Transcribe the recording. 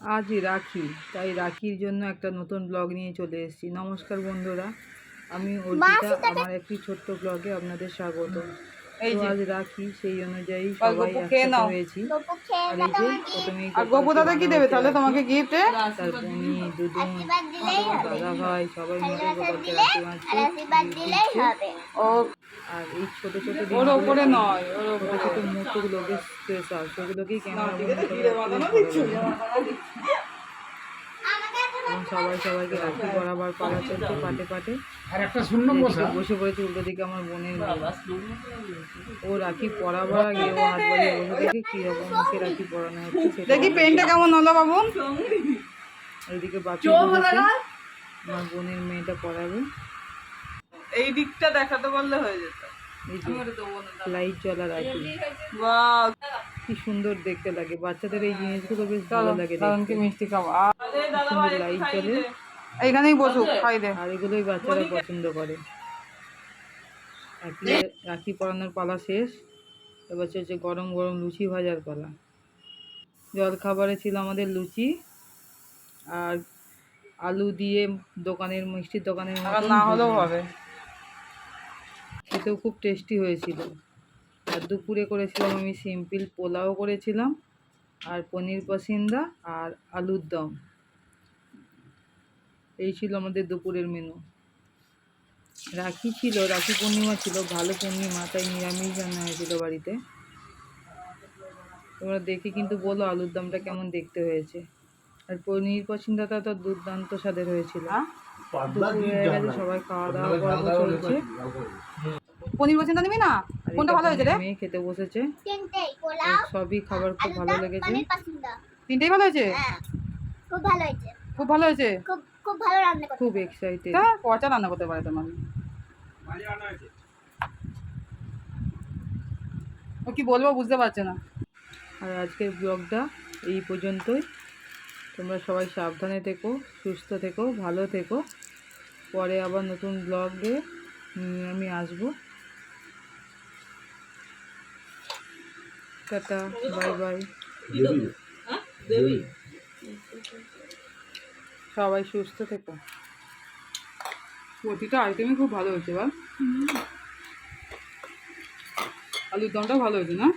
আজই রাখি। তাই রাখির জন্য একটা নতুন ব্লগ নিয়ে চলে এসেছি। নমস্কার বন্ধুরা আমি অর্পিতা। আমার একটি ছোট্ট ব্লগে আপনাদের স্বাগত। এই তো যে। আজ রাখি সেই অনুযায়ী সবাই একসাথে হয়েছি। আর এই যে প্রথমেই আর গপু দাদা কি দেবে? তাহলে তোমাকে গিফট তার বোনি দুদুন আশীর্বাদ দিলেই হবে। দাদা ভাই সবাই মিলে গোপালকে রাখি আর আশীর্বাদ দিলেই হবে। ও আর এই ছোট ছোট ওর ওপরে নয় ওর ছোট ওপরে। ছোট মুহূর্তগুলোকে স্পেশাল সেগুলোকেই সবাই সবাইকে রাখি পরাবার পালা চলছে পাটে পাটে। আর একটা শূন্য বসা বসে পড়েছে উল্টো দিকে আমার বোনের ও রাখি পরাবার আগে ও হাত বাড়িয়ে বসে দেখে কীরকম ওকে রাখি পরানো হচ্ছে সেটা দেখি পেনটা কেমন হলো বাবু? ওইদিকে বাকি আমার বোনের মেয়েটা পড়াবে। এই দিকটা দেখাতে পারলে হয়ে যেত। লাইট জ্বলা রাখি কি সুন্দর দেখতে লাগে। বাচ্চাদের এই জিনিসগুলো বেশ ভালো লাগে কি মিষ্টি খাব। সুন্দর লাইট জ্বলে। এইখানেই বসুক খাই দে। আর এগুলোই বাচ্চারা পছন্দ করে। রাখি রাখি পরানোর পালা শেষ। এবার হচ্ছে গরম গরম লুচি ভাজার পালা। জল খাবারে ছিল আমাদের লুচি। আর আলু দিয়ে দোকানের মিষ্টির দোকানের না হলেও হবে। খেতেও খুব টেস্টি হয়েছিল। আর দুপুরে করেছিলাম আমি সিম্পল পোলাও করেছিলাম, আর পনির পসিন্দা, আর আলুর দম। এই ছিল আমাদের দুপুরের মেনু রাখি ছিল, রাখি পূর্ণিমা ছিল, ভালো পূর্ণিমা, তাই নিরামিষ রান্না হয়েছিল বাড়িতে। তোমরা দেখে কিন্তু বলো আলুর দমটা কেমন দেখতে হয়েছে। আর পনির পছন্দটা তো দুর্দান্ত স্বাদের হয়েছিল। সবাই খাওয়া দাওয়া চলছে। পনির নিবি না কোনটা ভালো হয়েছে রে? মেয়ে খেতে বসেছে। সবই খাবার খুব ভালো লেগেছে। তিনটেই ভালো হয়েছে? হ্যাঁ খুব ভালো হয়েছে। খুব ভালো হয়েছে? খুব খুব ভালো রান্না করতে খুব এক্সাইটেড তা পচা রান্না করতে পারে তোমার। ও কি বলব বুঝতে পারছে না। আর আজকের ব্লগটা এই পর্যন্তই। তোমরা সবাই সাবধানে থেকো সুস্থ থেকো ভালো থেকো। পরে আবার নতুন ব্লগে আমি আসব। Tata bye bye. সবাই সুস্থ থেকো। প্রতিটা আইটেমই খুব ভালো হয়েছে বল আলুর দমটা ভালো হয়েছে না?